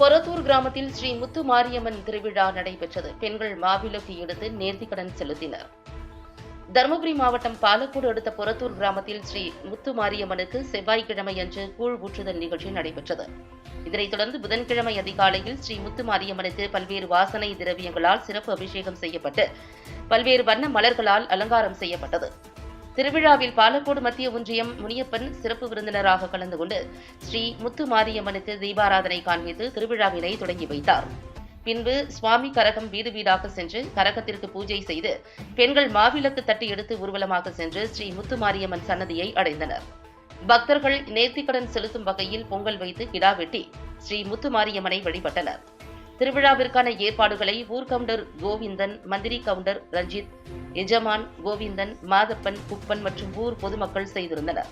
பொரத்தூர் கிராமத்தில் ஸ்ரீ முத்து மாரியம்மன் திருவிழா நடைபெற்றது. பெண்கள் மாவிளக்கு எடுத்து நேர்த்திக்கடன் செலுத்தினர். தருமபுரி மாவட்டம் பாலக்கோடு அடுத்த பொரத்தூர் கிராமத்தில் ஸ்ரீ முத்து மாரியம்மனுக்கு செவ்வாய்க்கிழமை அன்று கூழ் ஊற்றுதல் நிகழ்ச்சி நடைபெற்றது. இதனைத் தொடர்ந்து புதன்கிழமை அதிகாலையில் ஸ்ரீ முத்து மாரியம்மனுக்கு பல்வேறு வாசனை திரவியங்களால் சிறப்பு அபிஷேகம் செய்யப்பட்டு பல்வேறு வண்ண மலர்களால் அலங்காரம் செய்யப்பட்டது. திருவிழாவில் பாலக்கோடு மத்திய ஒன்றியம் முனியப்பன் சிறப்பு விருந்தினராக கலந்து கொண்டு ஸ்ரீ முத்து மாரியம்மனுக்கு தீபாராதனை காண்பித்து திருவிழாவினை தொடங்கி வைத்தார். பின்பு சுவாமி கரகம் வீடு வீடாக சென்று கரகத்திற்கு பூஜை செய்து பெண்கள் மாவிளக்கு தட்டி எடுத்து ஊர்வலமாக சென்று ஸ்ரீ முத்து மாரியம்மன் சன்னதியை அடைந்தனர். பக்தர்கள் நேர்த்திக்கடன் செலுத்தும் வகையில் பொங்கல் வைத்து கிடா வெட்டி ஸ்ரீ முத்து மாரியம்மனை வழிபட்டனர். திருவிழாவிற்கான ஏற்பாடுகளை ஊர் கவுண்டர் கோவிந்தன் மந்திரி கவுண்டர் ரஞ்சித் எஜமான் கோவிந்தன் மாதப்பன் குப்பன் மற்றும் ஊர் பொதுமக்கள் செய்திருந்தனர்.